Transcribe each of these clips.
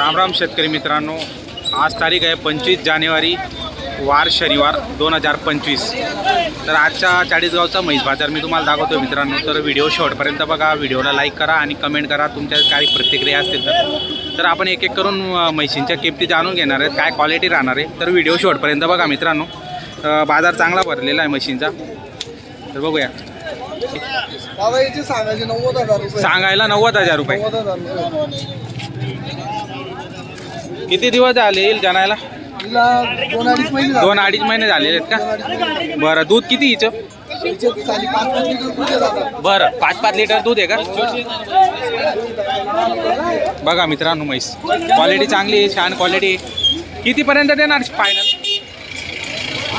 राम राम शेतकरी मित्रांनो. आज तारीख आहे पंचवीस जानेवारी वार शनिवार दोन हजार पंचवीस. तर आजच्या चाळीसगावचा म्हैस बाजार मी तुम्हाला दाखवतो मित्रांनो. तर व्हिडिओ शेवटपर्यंत बघा. व्हिडिओला लाईक करा आणि कमेंट करा. तुमच्या काही प्रतिक्रिया असतील तर. तर आपण एक एक करून म्हशींच्या किमती जाणून घेणार आहेत. काय क्वालिटी राहणार आहे. तर व्हिडिओ शेवटपर्यंत बघा मित्रांनो. बाजार चांगला भरलेला आहे म्हशींचा. तर बघूया. सांगायला नव्वद हजार रुपये. किती दिवस झाले येईल जाणायला? तिला दोन अडीच महिने झाले. दोन अडीच महिने झालेले आहेत. का? बरं दूध किती हिचं? तिचे पाच पाच लिटर दूध. बरं पाच पाच लिटर दूध आहे का? बघा मित्रांनो म्हैस क्वालिटी चांगली आहे छान क्वालिटी आहे. कितीपर्यंत देणार फायनल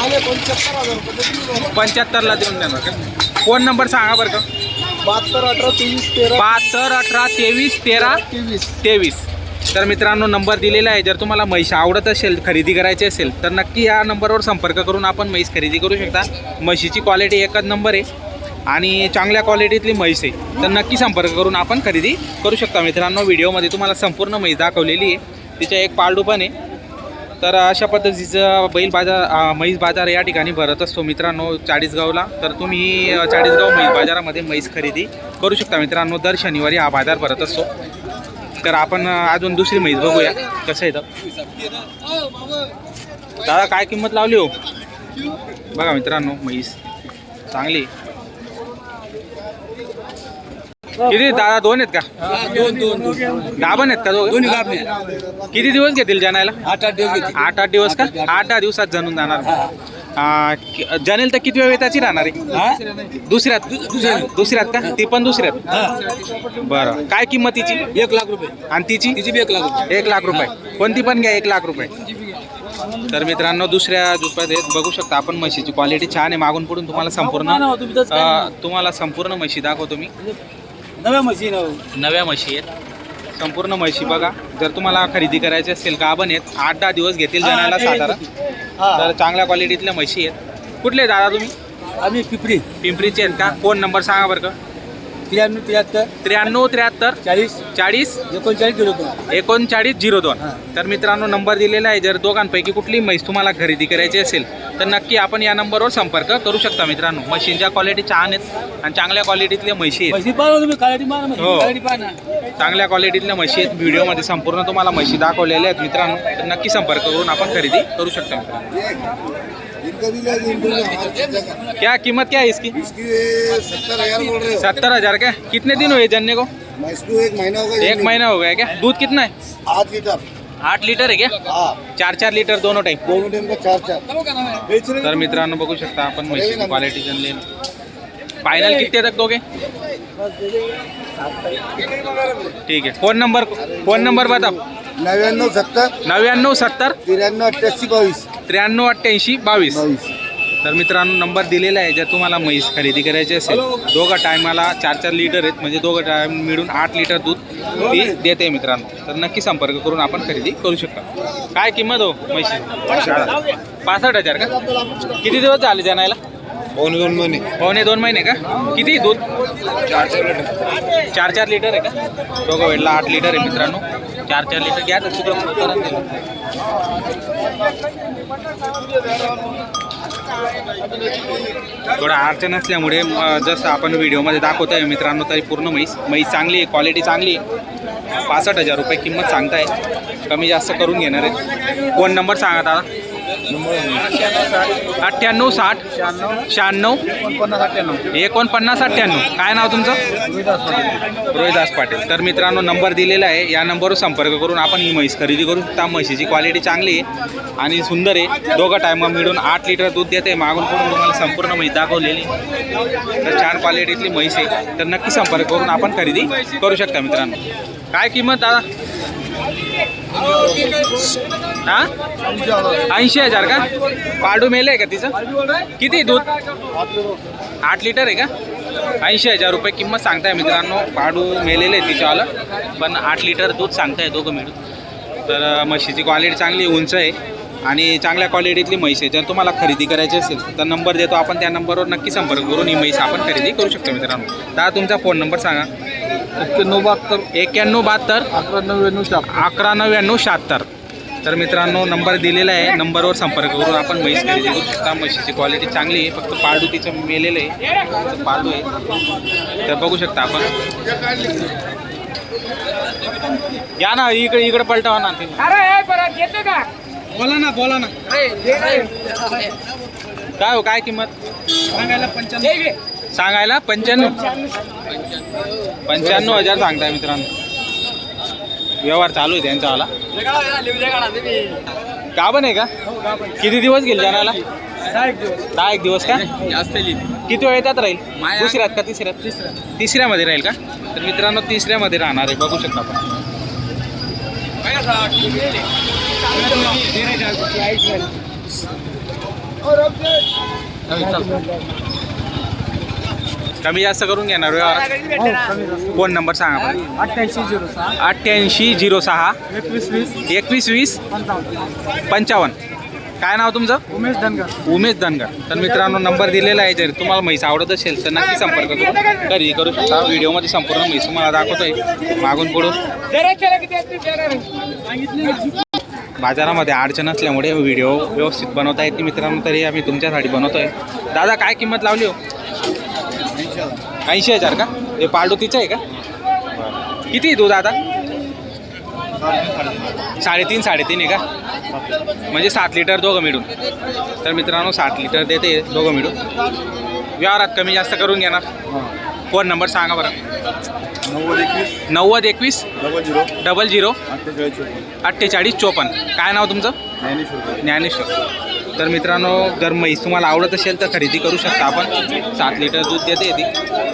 आले पंच्याहत्तर हजार रुपये देतील बघा. पंच्याहत्तरला देऊन देणार का? फोन नंबर सांगा बरं का. बहात्तर अठरा तेवीस तेरा. बहात्तर अठरा तेवीस तेरा तेवीस. तेवीस. तर मित्रांनो नंबर दिलेला आहे. जर तुम्हाला म्हैस आवडत असेल खरेदी करायची असेल तर नक्की या नंबरवर संपर्क करून आपण म्हैस खरेदी करू शकता. म्हशीची क्वालिटी एकच नंबर आहे आणि चांगल्या क्वालिटीतली म्हैस आहे. तर नक्की संपर्क करून आपण खरेदी करू शकता. मित्रांनो व्हिडिओमध्ये तुम्हाला संपूर्ण म्हैस दाखवलेली आहे. तिच्या एक पाळडू पण आहे. तर अशा पद्धतीचं बैल बाजार म्हैस बाजार या ठिकाणी भरत असतो. मित्रांनो चाळीसगावला. तर तुम्ही चाळीसगाव म्हैस बाजारामध्ये म्हैस खरेदी करू शकता. मित्रांनो दर शनिवारी हा बाजार भरत असतो. तर आपण अजून दुसरी म्हैस बघूया. कसं येतं दादा काय किंमत लावली हो? बघा मित्रांनो म्हैस चांगली किती दादा दोन आहेत का? दोन दोन गाभण आहेत का दोन्ही गाभणे किती दिवस घेतील जाण्याला? आठ आठ दिवस. आठ आठ दिवस का? आठ दहा दिवसात जणून जाणार. जनेल तर किती वेळ वेताची राहणार आहे? हा? दुसऱ्यात? दुसऱ्यात. का? ती पण दुसऱ्यात? बरं. काय किंमत तिची? एक लाख रुपये. आणि तिची? तिची बी एक लाख रुपये. एक लाख रुपये. कोणती पण घ्या एक लाख रुपये. तर मित्रांनो दुसऱ्या दुपात आहेत. बघू शकता आपण म्हशीची क्वालिटी छान आहे. मागून पुढून तुम्हाला संपूर्ण अ, तुम्हाला संपूर्ण म्हशी दाखवतो मी. नव्या मशीन नव्या म्हशी आहेत. संपूर्ण म्हशी बघा. जर तुम्हाला खरेदी करायची असेल गाभण आहेत. आठ दहा दिवस घेतील जणाला साधारण. तर चांगल्या क्वालिटीतल्या म्हशी आहेत. कुठले दादा तुम्ही? आम्ही पिपरी. पिंपरीचे आहेत का? फोन नंबर सांगा बरं का. त्र्याण्णव त्र्याहत्तर. त्र्याण्णव त्र्याहत्तर. चाळीस. चाळीस. एकोणचाळीस झिरो दोन. एकोणचाळीस झिरो दोन. हां. तर मित्रांनो नंबर दिलेला आहे. जर दोघांपैकी कुठली म्हैस तुम्हाला खरेदी करायची असेल तर नक्की आपण या नंबरवर संपर्क करू शकता मित्रांनो. मशीनच्या क्वालिटी छान आहेत आणि चांगल्या क्वालिटीतल्या म्हशी आहेत. म्हशी पाहा तुम्ही काळाटी मारा हो. म्हशी. काळाटी पाहा ना चांगल्या क्वालिटीतल्या म्हशी आहेत. व्हिडिओमध्ये संपूर्ण तुम्हाला म्हशी दाखवलेल्या आहेत मित्रांनो. तर नक्की संपर्क करून आपण खरेदी करू शकता मित्रांनो. क्या कीमत क्या है इसकी? सत्तर हज़ार बोल रहे सत्तर हज़ार क्या? कितने दिन हुए जनने को? इसको एक महीना हो गया एक महीना हो गया क्या? दूध कितना है? आठ लीटर आठ लीटर है क्या? हाँ चार चार लीटर दोनों टाइम। दोनों टाइम का चार चार तर मित्रांनो बघू शकता आपण म्हशीची क्वालिटी जनले फायनल कितने तक दोगे ठीक है फ़ोन नंबर फ़ोन नंबर बताओ. नव्याण्णव सत्तर. नव्याण्णव सत्तर. त्र्याण्णव अठ्ठ्याऐंशी बावीस. त्र्याण्णव अठ्ठ्याऐंशी बावीस. तर मित्रांनो नंबर दिलेला आहे जर तुम्हाला म्हैस खरेदी करायची असेल. दोघं टायमाला चार चार लिटर आहेत म्हणजे दोघं टाइम मिळून आठ लिटर दूध ती देते मित्रांनो. तर नक्की संपर्क करून आपण खरेदी करू शकता. काय किंमत हो म्हशी? पासष्ट हजार का? किती दिवस झाले जाणायला? दोन दोन महिने. पावणे दोन महिने का? किती दूध? चार चार लिटर चार चार लिटर आहे का? दोघं वेळेला आठ लिटर आहे मित्रांनो. चार चार लिटर घ्या तर शुक्र करून देईल. थोडं अडचण असल्यामुळे जसं आपण व्हिडिओमध्ये दाखवत आहे मित्रांनो तरी पूर्ण म्हैस म्हैस चांगली आहे क्वालिटी चांगली आहे. पासष्ट हजार रुपये किंमत सांगताय. कमी जास्त करून घेणार आहे. फोन नंबर सांगा दादा. अठ्ठ्याण्णव साठ. शहाण्णव. पन्नास अठ्ठ्याण्णव एकोणपन्नास अठ्ठ्याण्णव. काय नाव तुमचं? रोहिदास पाटील. तर मित्रांनो नंबर दिलेला आहे. या नंबरवर संपर्क करून आपण ही म्हैस खरेदी करू. शकता म्हशीची क्वालिटी चांगली आहे आणि सुंदर आहे. दोघं टायमा मिळून आठ लिटर दूध देते. मागून करून तुम्हाला संपूर्ण म्हैस दाखवलेली. तर छान क्वालिटीतली म्हैस आहे. तर नक्की संपर्क करून आपण खरेदी करू शकता मित्रांनो. काय किंमत दादा? हा? ऐंशी हजार का? पाडू मेले आहे का तिचं? किती दूध? आठ लिटर आहे का? ऐंशी हजार रुपये किंमत सांगताय मित्रांनो. पाडू मेलेले आहे तिच्यावाला पण आठ लिटर दूध सांगताय दोघं मिळून. तर म्हशीची क्वालिटी चांगली उंच आहे. आणि चांगल्या क्वालिटीतली म्हैस आहे. जर तुम्हाला खरेदी करायची असेल तर नंबर देतो आपण. त्या नंबरवर नक्की संपर्क करून ही म्हैस आपण खरेदी करू शकतो मित्रांनो. दहा तुमचा फोन नंबर सांगा. एक्क्याण्णव बहात्तर. एक्क्याण्णव बहात्तर. अकरा नव्याण्णव शहात्तर. अकरा नव्याण्णव शहात्तर. तर मित्रांनो नंबर दिलेला आहे. नंबरवर संपर्क करून आपण म्हैस खरेदी करू शकता. म्हशीची क्वालिटी चांगली आहे. फक्त पाळडू तिचं मेलेलं आहे. पाळडू आहे. तर बघू शकता आपण. या ना इकडे इकडे पलटावा ना. ते बोला ना बोला ना. काय हो काय किंमत? सांगायला पंच्याण्णव सांगायला? पंच्याण्णव? पंच्याण्णव हजार सांगताय मित्रांनो. व्यवहार चालू आहे त्यांचावाला गाभण आहे का? किती दिवस गेले जाण्याला? दहा एक दिवस का? किती वेळ येतात राहील? दुसऱ्यात का तिसऱ्यात? तिसऱ्यामध्ये राहील का? तर मित्रांनो तिसऱ्यामध्ये राहणार आहे. बघू शकता आपण. कमी जास्त करून घेणार व्यवहार फोन नंबर सांगा आपण अठ्ठ्याऐंशी झिरो सहा. अठ्ठ्याऐंशी झिरो सहा. एकवीस वीस. एकवीस वीस. पंचावन्न. काय नाव तुमचं? उमेश धनगर. उमेश धनगर. तर मित्रांनो नंबर दिलेला आहे. जर तुम्हाला म्हैस आवडत असेल तर नक्की संपर्क करून खरेदी करू शकता. व्हिडिओमध्ये संपूर्ण म्हैस तुम्हाला दाखवतोय. मागून पुढून बाजारामध्ये अडचण असल्यामुळे व्हिडिओ व्यवस्थित बनवता येते मित्रांनो तरी आम्ही तुमच्यासाठी बनवतोय. दादा काय किंमत लावली हो? ऐंशी हजार का? हे पालडू तिचं आहे का? किती आहे दूध आता? साडेतीन साडेतीन आहे का? म्हणजे सात लिटर दोघं मिळून. तर मित्रांनो सात लिटर देते दोघं मिळून. व्यवहारात कमी जास्त करून घेणार. फोन नंबर सांगा बरं. नव्वद एकवीस. नव्वद एकवीस. Double zero. Double zero. अठ्ठेचाळीस अठ्ठेचाळीस चोपन्न. काय नाव तुमचं? ज्ञानेश्वर. ज्ञानेश्वर. तर मित्रांनो जर म्हैस तुम्हाला आवडत असेल तर खरेदी करू शकता आपण. सात लिटर दूध देते ती.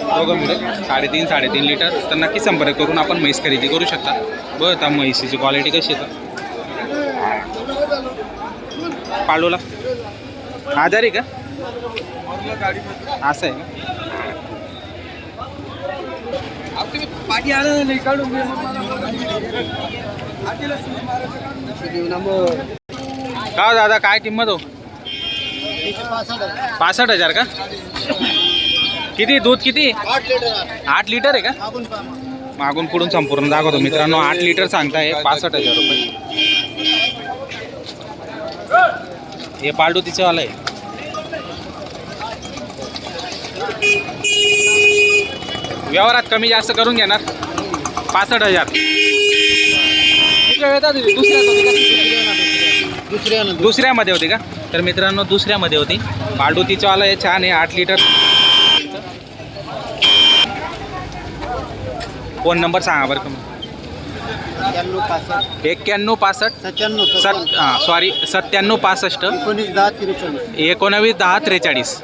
दोघं मिळून साडेतीन साडेतीन लिटर. तर नक्की संपर्क करून आपण म्हैस खरेदी करू शकता. बघ आता म्हैसीची क्वालिटी कशी तर? पाळूला आजारी का? असं आहे का हो दादा काय किंमत हो? पासष्ट हजार का? किती? दूध किती? आठ लिटर आहे का? मागून पुढून संपूर्ण दाखवतो मित्रांनो आठ लिटर सांगताय पासष्ट हजार रुपये. हे पालटू तिचं आलं आहे. व्यवहारात कमी जास्त करून घेणार. पासष्ट हजार. दुसऱ्यामध्ये होती का? तर मित्रांनो दुसऱ्यामध्ये होती. पाडूतीचं आलं हे छान आहे आठ लिटर. फोन नंबर सांगा बरं का मग. एक्क्याण्णव पासष्ट. सत हां सॉरी सत्त्याण्णव पासष्ट. एकोणावीस दहा त्रेचाळीस.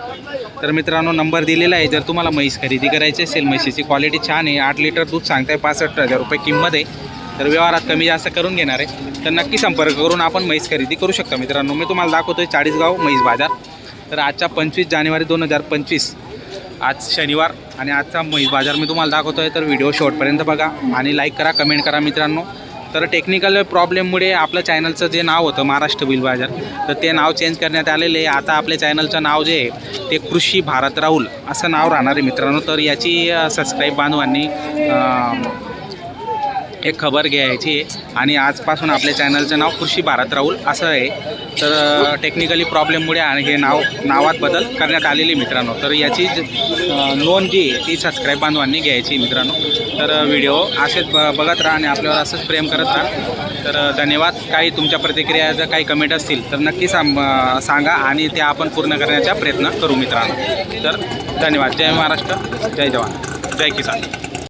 तर मित्रांनो नंबर दिलेला आहे. जर तुम्हाला म्हैस खरेदी करायची असेल म्हशीची क्वालिटी छान आहे आठ लिटर दूध सांगताय पासष्ट हजार रुपये किंमत आहे. तर व्यवहारात कमी जास्त करून घेणार आहे. तर नक्की संपर्क करून आपण म्हैस खरेदी करू शकता मित्रांनो. मी तुम्हाला दाखवतो आहे चाळीसगाव म्हैस बाजार. तर आजच्या पंचवीस जानेवारी दोन हजार पंचवीस आज शनिवार आणि आजचा म्हैस बाजार मी तुम्हाला दाखवतो आहे तर व्हिडिओ शेवटपर्यंत बघा आणि लाईक करा कमेंट करा मित्रांनो. तर टेक्निकल प्रॉब्लेममुळे आपलं चॅनलचं जे नाव होतं महाराष्ट्र बिल बाजार तर ते नाव चेंज करण्यात आलेले आहे. आता आपल्या चॅनलचं नाव जे आहे ते कृषी भारत राहुल असं नाव राहणार आहे मित्रांनो. तर याची सबस्क्राईब बांधवांनी एक खबर घ्यायची आहे आणि आजपासून आपल्या चॅनलचं नाव कृषी भारत राहुल असं आहे. तर टेक्निकली प्रॉब्लेममुळे आणि हे नाव नावात बदल करण्यात आलेली आहे मित्रांनो. तर याची नोंद जी आहे ती सबस्क्राईब बांधवांनी घ्यायची आहे मित्रांनो. तर व्हिडिओ असेच ब बघत राहा आणि आपल्यावर असंच प्रेम करत राहा. तर धन्यवाद. काही तुमच्या प्रतिक्रिया जर काही कमेंट असतील तर नक्की सांग सांगा आणि त्या आपण पूर्ण करण्याचा प्रयत्न करू मित्रांनो. तर धन्यवाद. जय महाराष्ट्र. जय जवान. जय किसान.